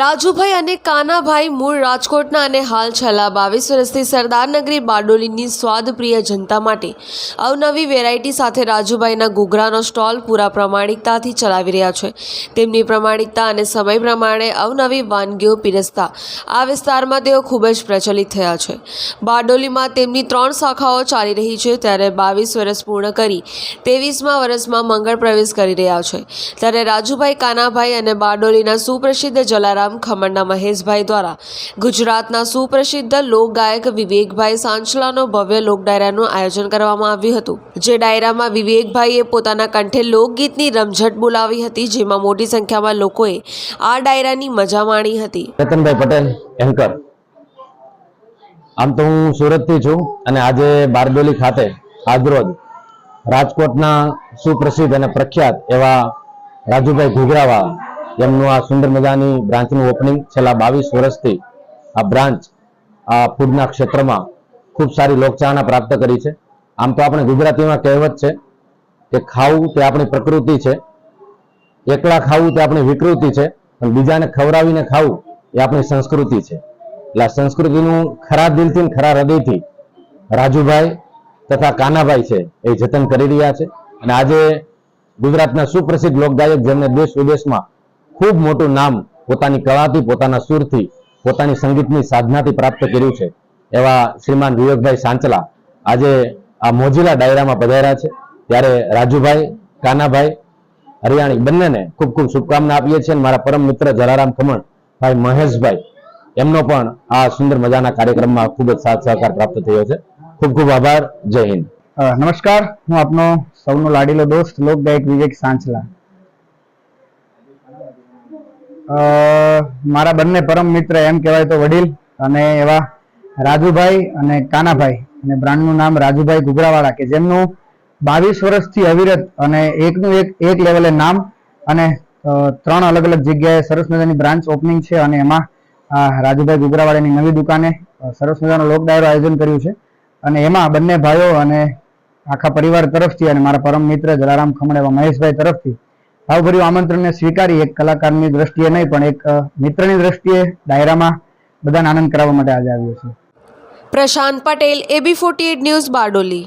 રાજુભાઈ અને કાનાભાઈ મૂળ રાજકોટના અને હાલ છેલ્લા બાવીસ વર્ષથી સરદારનગરી બારડોલીની સ્વાદપ્રિય જનતા માટે અવનવી વેરાયટી સાથે રાજુભાઈના ઘૂઘરાનો સ્ટોલ પૂરા પ્રમાણિકતાથી ચલાવી રહ્યા છે. તેમની પ્રમાણિકતા અને સમય પ્રમાણે અવનવી વાનગીઓ પીરસતા આ વિસ્તારમાં તેઓ ખૂબ જ પ્રચલિત થયા છે. બારડોલીમાં તેમની ત્રણ શાખાઓ ચાલી રહી છે ત્યારે બાવીસ વર્ષ પૂર્ણ કરી ત્રેવીસમા વર્ષમાં મંગળ પ્રવેશ કરી રહ્યા છે. ત્યારે રાજુભાઈ, કાનાભાઈ અને બારડોલીના સુપ્રસિદ્ધ જલારામ ખમણના મહેશભાઈ દ્વારા. ગુજરાતના સુપ્રસિદ્ધ લોકગાયક વિવેકભાઈ સાંચલાનો ભવ્ય લોક આયોજન કરવામાં આવ્યું હતું. જે ડાયરામાં વિવેકભાઈએ પોતાના કંઠે લોકગીતની રમઝટ બોલાવી હતી, જેમાં મોટી સંખ્યામાં લોકોએ આ ડાયરાની મજા માણી હતી. રતનભાઈ પટેલ એન્કર આમ તો હું સુરતથી છું અને આજે બારડોલી ખાતે આજરોજ રાજકોટના સુપ્રસિદ્ધ અને પ્રખ્યાત એવા રાજુભાઈ ઘુઘરાવાળા એમનું આ સુંદર મજાની બ્રાન્ચનું ઓપનિંગ છેલ્લા બાવીસ વર્ષથી આ બ્રાન્ચ, આ ફૂડના ક્ષેત્રમાં ખૂબ સારી લોકચાહના પ્રાપ્ત કરી છે. આમ તો આપણે ગુજરાતીમાં કહેવત છે કે ખાવું તે આપણી પ્રકૃતિ છે, એકલા ખાવું તે આપણી વિકૃતિ છે, પણ બીજાને ખવડાવીને ખાવું એ આપણી સંસ્કૃતિ છે. એટલે આ સંસ્કૃતિનું ખરા દિલથી ખરા હૃદયથી રાજુભાઈ તથા કાનાભાઈ છે એ જતન કરી રહ્યા છે. અને આજે ગુજરાતના સુપ્રસિદ્ધ લોકગાયક જેમને દેશ વિદેશમાં ખૂબ મોટું નામ પોતાની કળાથી, પોતાના સુરથી, પોતાની સંગીતની સાધનાથી પ્રાપ્ત કર્યું છે. એવા શ્રીમાન વિવેકભાઈ સાંચલા આજે આ મોજીલા ડાયરામાં પધાર્યા છે. ત્યારે રાજુભાઈ, કાનાભાઈ, હરિયાણી બંનેને ખૂબ ખૂબ શુભકામના આપીએ છીએ અને મારા પરમ મિત્ર જલારામ ખમણ, ભાઈ મહેશભાઈ, એમનો પણ આ સુંદર મજાના કાર્યક્રમમાં ખૂબ જ સાથ સહકાર પ્રાપ્ત થયો છે. ખૂબ ખૂબ આભાર. જય હિન્દ. નમસ્કાર. હું આપનો સૌનો લાડીલો દોસ્ત, લોકગાયક વિવેક સાંચલા. મારા બંને પરમ મિત્ર એમ કહેવાય તો વડીલ અને એવા રાજુભાઈ અને કાનાભાઈ. અને બ્રાન્ડનું નામ રાજુભાઈ ગુગરાવાળા કે જેમનું બાવીસ વર્ષથી અવિરત અને એકનું એક એક લેવલે નામ અને ત્રણ અલગ અલગ જગ્યાએ સરસ મજાની બ્રાન્ચ ઓપનિંગ છે અને એમાં આ રાજુભાઈ ગુગરાવાળાની નવી દુકાને સરસ મજાનો લોક આયોજન કર્યું છે. અને એમાં બંને ભાઈઓ અને આખા પરિવાર તરફથી અને મારા પરમ મિત્ર જલારામ ખમણ એવા મહેશભાઈ તરફથી ભાવભર્યું આમંત્રણને સ્વીકારી એક કલાકારની દ્રષ્ટિએ નહીં, પણ એક મિત્રની દ્રષ્ટિએ ડાયરામાં બધાને આનંદ કરાવવા માટે આજે આવ્યો છે. Prashant Patel, AB forty news Bardoli.